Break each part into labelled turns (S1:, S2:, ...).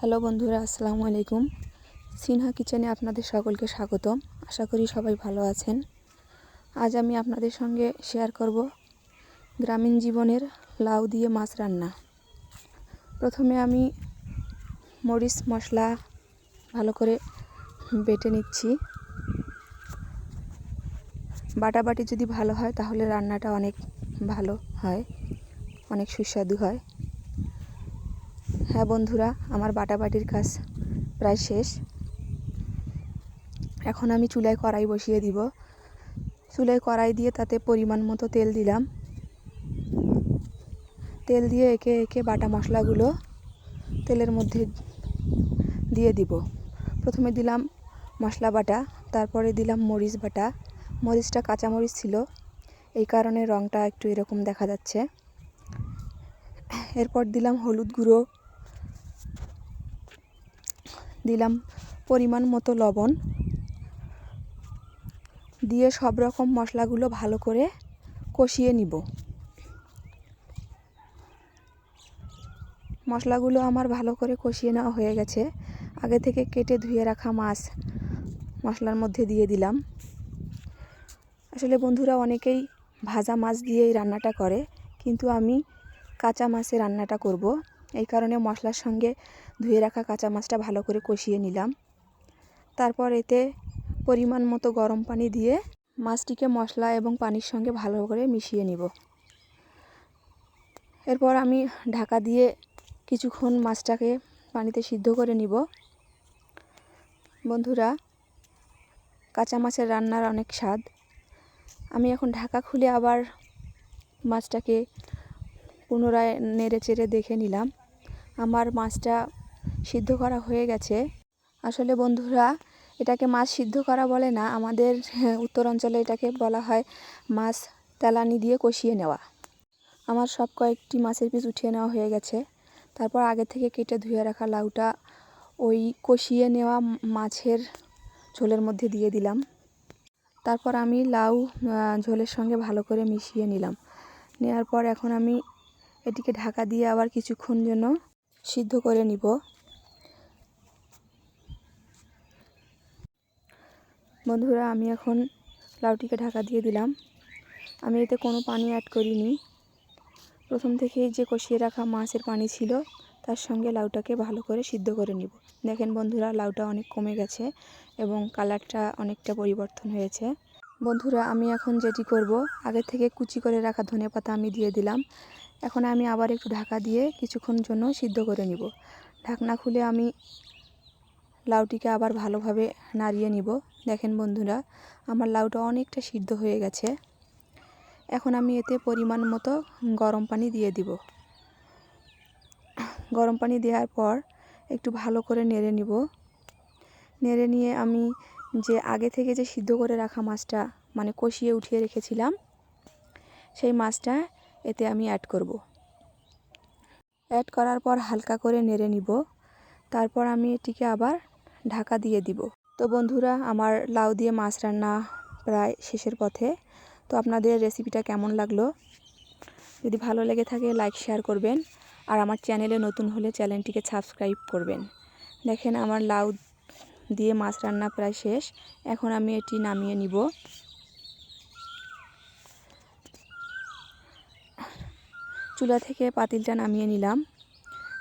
S1: Hello বন্ধুরা, আসসালামু আলাইকুম। সিনহা কিচেনে আপনাদের সকলকে স্বাগতম আশা করি সবাই ভালো আছেন। আজ আমি আপনাদের সঙ্গে শেয়ার করব গ্রামীণ জীবনের লাউ দিয়ে মাছ রান্না। প্রথমে আমি মরিচ, মশলা ভালো করে বেটে নিচ্ছি। বাটাবাটি যদি ভালো হয়, তাহলে রান্নাটা অনেক ভালো হয়, অনেক সুস্বাদু হয়। হ্যাঁ বন্ধুরা, আমার বাটাবাটির কাজ প্রায় শেষ। এখন আমি চুলায় কড়াই বসিয়ে দিব। চুলায় কড়াই দিয়ে তাতে পরিমাণ মতো তেল দিলাম। তেল দিয়ে একে একে বাটা মশলাগুলো তেলের মধ্যে দিয়ে দিব। প্রথমে দিলাম মশলা বাটা, তারপরে দিলাম মরিচ বাটা। মরিচটা কাঁচা মরিচ ছিল, এই কারণে রঙটা একটু এরকম দেখা যাচ্ছে। এরপর দিলাম হলুদ গুঁড়ো। দিলাম পরিমাণ মতো লবণ। দিয়ে সব রকম মশলাগুলো ভালো করে কষিয়ে নিব। মশলাগুলো আমার ভালো করে কষিয়ে নেওয়া হয়ে গেছে। আগে থেকে কেটে ধুয়ে রাখা মাছ মশলার মধ্যে দিয়ে দিলাম। আসলে বন্ধুরা অনেকেই ভাজা মাছ দিয়ে এই রান্নাটা করে, কিন্তু আমি কাঁচা মাছে রান্নাটা করব। এই কারণে মশলার সঙ্গে ধুয়ে রাখা কাঁচা মাছটা ভালো করে কষিয়ে নিলাম। তারপর এতে পরিমাণ মতো গরম পানি দিয়ে মাছটিকে মশলা এবং পানির সঙ্গে ভালো করে মিশিয়ে নিব। এরপর আমি ঢাকা দিয়ে কিছুক্ষণ মাছটাকে পানিতে সিদ্ধ করে নিব। বন্ধুরা, কাঁচা মাছের রান্নার অনেক স্বাদ। আমি এখন ঢাকা খুলে আবার মাছটাকে পুনরায় নেড়ে চেড়ে দেখে নিলাম। আমার মাছটা সিদ্ধ করা হয়ে গেছে। আসলে বন্ধুরা, এটাকে মাছ সিদ্ধ করা বলে না, আমাদের উত্তর অঞ্চলে এটাকে বলা হয় মাছ তেলানি দিয়ে কষিয়ে নেওয়া। আমার সব কয়েকটি মাছের পিস উঠিয়ে নেওয়া হয়ে গেছে। তারপর আগে থেকে কেটে ধুয়ে রাখা লাউটা ওই কষিয়ে নেওয়া মাছের ঝোলের মধ্যে দিয়ে দিলাম। তারপর আমি লাউ ঝোলের সঙ্গে ভালো করে মিশিয়ে নিলাম। নেওয়ার পর এখন আমি এটিকে ঢাকা দিয়ে আবার কিছুক্ষণ জন্য সিদ্ধ করে নিব। বন্ধুরা, আমি এখন লাউটিকে ঢাকা দিয়ে দিলাম। আমি এতে কোনো পানি অ্যাড করিনি। প্রথম থেকেই যে কষিয়ে রাখা মাছের পানি ছিল, তার সঙ্গে লাউটাকে ভালো করে সিদ্ধ করে নিব। দেখেন বন্ধুরা, লাউটা অনেক কমে গেছে এবং কালারটা অনেকটা পরিবর্তন হয়েছে। বন্ধুরা, আমি এখন যেটি করব, আগে থেকে কুচি করে রাখা ধনে পাতা আমি দিয়ে দিলাম। এখন আমি আবার একটু ঢাকা দিয়ে কিছুক্ষণ জন্য সিদ্ধ করে নিব। ঢাকনা খুলে আমি লাউটিকে আবার ভালোভাবে নাড়িয়ে নিব। দেখেন বন্ধুরা, আমার লাউটা অনেকটা সিদ্ধ হয়ে গেছে। এখন আমি এতে পরিমাণ মতো গরম পানি দিয়ে দিব। গরম পানি দেওয়ার পর একটু ভালো করে নেড়ে নিব। নেড়ে নিয়ে আমি যে আগে থেকে যে সিদ্ধ করে রাখা মাছটা মানে কষিয়ে উঠিয়ে রেখেছিলাম, সেই মাছটা এতে আমি অ্যাড করব। অ্যাড করার পর হালকা করে নেড়ে নিব, তারপর আমি এটিকে আবার ঢাকা দিয়ে দিব। তো বন্ধুরা, আমার লাউ দিয়ে মাছ রান্না প্রায় শেষের পথে। তো আপনাদের রেসিপিটা কেমন লাগল? যদি ভালো লেগে থাকে লাইক শেয়ার করবেন। আর আমার চ্যানেলে নতুন হলে চ্যানেলটিকে সাবস্ক্রাইব করবেন। দেখেন আমার লাউ দিয়ে মাছ রান্না প্রায় শেষ। এখন আমি এটি নামিয়ে নিব। চুলা থেকে পাতিলটা নামিয়ে নিলাম।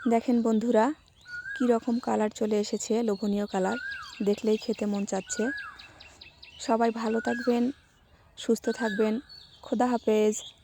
S1: দেখেন বন্ধুরা, কি রকম কালার চলে এসেছে, লোভনীয় কালার। দেখলেই খেতে মন চাচ্ছে। সবাই ভালো থাকবেন, সুস্থ থাকবেন। খোদা হাফেজ।